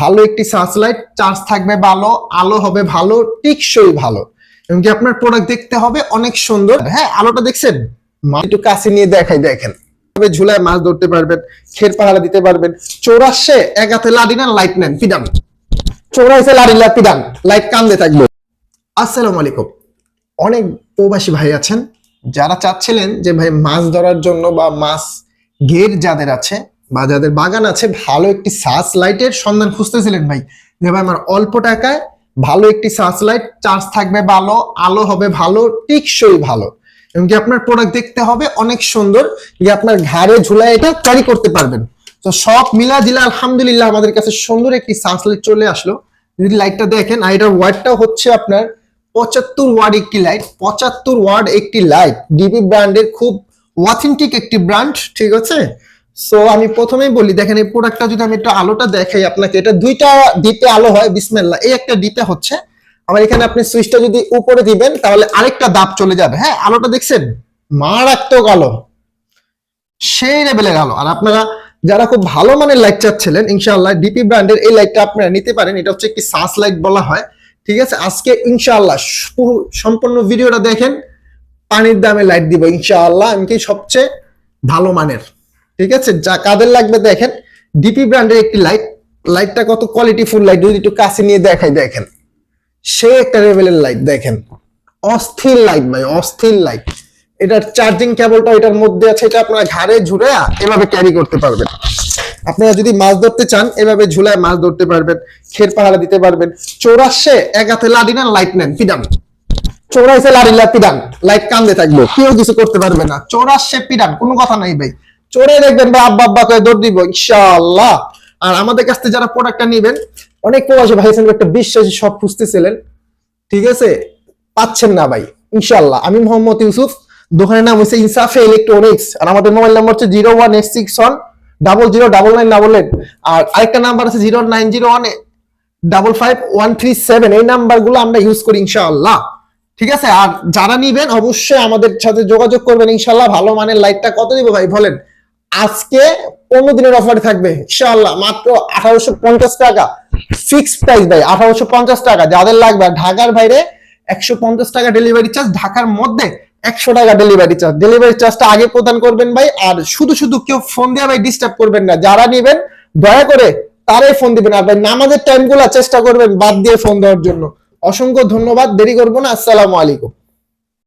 ভালো একটি search light charge থাকবে ভালো, আলো হবে ভালো, টিকসই ভালো। এবং কি আপনার প্রোডাক্ট দেখতে হবে অনেক সুন্দর। হ্যাঁ আলোটা দেখছেন? একটু কাছে নিয়ে দেখাই, দেখেন। তবে ঝুলায় মাছ ধরতে পারবেন, খের পাহারা দিতে পারবেন। চৌরাশে এক হাতে লাডি নেন লাইট নেন পিডান চৌরাশে লাডি লা পিডান লাইট কান্দে থাকবে। আসসালামু আলাইকুম। অনেক প্রবাসী ভাই আছেন, যারা চাচ্ছিলেন যে ভাই মাছ ধরার জন্য বা মাছ গের যাদের আছে বা যাদের বাগান আছে, ভালো একটি সার্চ লাইটের সন্ধান খুঁজতেছিলেন ভাই। যে ভাই আমার অল্প টাকায় ভালো একটি সার্চ লাইট চার্জ থাকবে ভালো, আলো হবে ভালো, টিকসই ভালো। এবং কি আপনার প্রোডাক্ট দেখতে হবে অনেক সুন্দর, যে আপনার ঘাড়ে ঝুলায় এটা ক্যারি করতে পারবেন। তো সব মিলা জিলা আলহামদুলিল্লাহ আমাদের কাছে সুন্দর একটি সার্চ লাইট চলে আসলো। যদি লাইটটা দেখেন, আর এটার ওয়ার্ডটাও হচ্ছে আপনার পঁচাত্তর ওয়ার্ড একটি লাইট পঁচাত্তর ওয়ার্ড একটি লাইট ডিবি ব্র্যান্ডের খুব অথেন্টিক একটি ব্র্যান্ড ঠিক আছে? সো আমি প্রথমেই বলি, দেখেন এই প্রোডাক্টটা যদি আমি একটু আলোটা দেখাই আপনাকে, এটা দুইটা ডিপে আলো হয় বিসমেল্লা এই একটা ডিপে হচ্ছে। আমার এখানে আপনি সুইচটা যদি উপরে দিবেন, তাহলে আরেকটা দাপ চলে যাবে। হ্যাঁ আলোটা দেখছেন? মারাত্মক আলো। সেই লেভেলের আলো। আর আপনারা যারা খুব ভালো মানের লাইট চাচ্ছিলেন, ইনশাআল্লাহ ডিপি ব্র্যান্ডের এই লাইটটা আপনারা নিতে পারেন। এটা হচ্ছে একটি সাস লাইট বলা হয়। ঠিক আছে? আজকে ইনশাআল্লাহ পুরো সম্পূর্ণ ভিডিওটা দেখেন, পানির দামে লাইট দিব ইনশাআল্লাহ। এমনকি সবচেয়ে ভালো মানের? ঠিক আছে? যা কাদের লাগবে দেখেন। ডিপি ব্র্যান্ডের একটি লাইট লাইটটা কত কোয়ালিটি ফুল লাইট যদি একটু কাছে নিয়ে দেখাই দেখেন। সে একটা লেভেলের লাইট দেখেন। অস্থির লাইট ভাই, অস্থির লাইট এটার চার্জিং কেবলটা এটার মধ্যে আছে, এটা আপনারা ঘাড়ে ঝুলে এভাবে ক্যারি করতে পারবেন। আপনারা যদি মাছ ধরতে চান, এভাবে ঝুলায় মাছ ধরতে পারবেন, খের পাহারা দিতে পারবেন। চৌরাশে এক হাতে লাডি নেন লাইট নেন পিডান চৌরাশে লাডি পিডান লাইট কান্দে থাকবে, কেউ কিছু করতে পারবে না। চৌরাশে পিডান কোনো কথা নাই ভাই। চোরে দেখবেন বা আব্বা আব্বা করে দৌড় দিব, ইনশাআল্লাহ। আর আমাদের কাছ থেকে যারা প্রোডাক্টটা নেবেন, অনেক প্রবাসী ভাই একটা বিশ্বাসী সব খুঁজতেছিলেন। ঠিক আছে? পাচ্ছেন না ভাই, ইনশাআল্লাহ। আমি মোহাম্মদ ইউসুফ, দোকানের নাম হচ্ছে ইনসাফে ইলেকট্রনিক্স, আর আমাদের মোবাইল নাম্বার হচ্ছে zero one eight six one double zero double nine double eight আর আরেকটা নাম্বার আছে zero nine zero one double five one three seven এই নাম্বারগুলো আমরা ইউজ করি, ইনশাআল্লাহ। ঠিক আছে? আর যারা নিবেন, অবশ্যই আমাদের সাথে যোগাযোগ করবেন, ইনশাআল্লাহ। ভালো মানের লাইটটা কত দিব ভাই, বলেন। আজকে পনেরো দিনের অফার থাকবে, ইনশাআল্লাহ, মাত্র আঠারোশো পঞ্চাশ টাকা। ফিক্সড প্রাইস ভাই, আঠারোশো পঞ্চাশ টাকা, যাদের লাগবে ঢাকার বাইরে একশো পঞ্চাশ টাকা ডেলিভারি চার্জ ঢাকার মধ্যে একশো টাকা ডেলিভারি চার্জ ডেলিভারি চার্জটা আগে প্রদান করবেন ভাই, আর শুধু শুধু কেউ ফোন দিয়ে ভাই ডিস্টার্ব করবেন না, যারা নিবেন, দয়া করে তারাই ফোন দিবেন। আর ভাই, নামাজের টাইমগুলো চেষ্টা করবেন বাদ দিয়ে ফোন দেওয়ার জন্য। অসংখ্য ধন্যবাদ, দেরি করব না, আসসালামু আলাইকুম।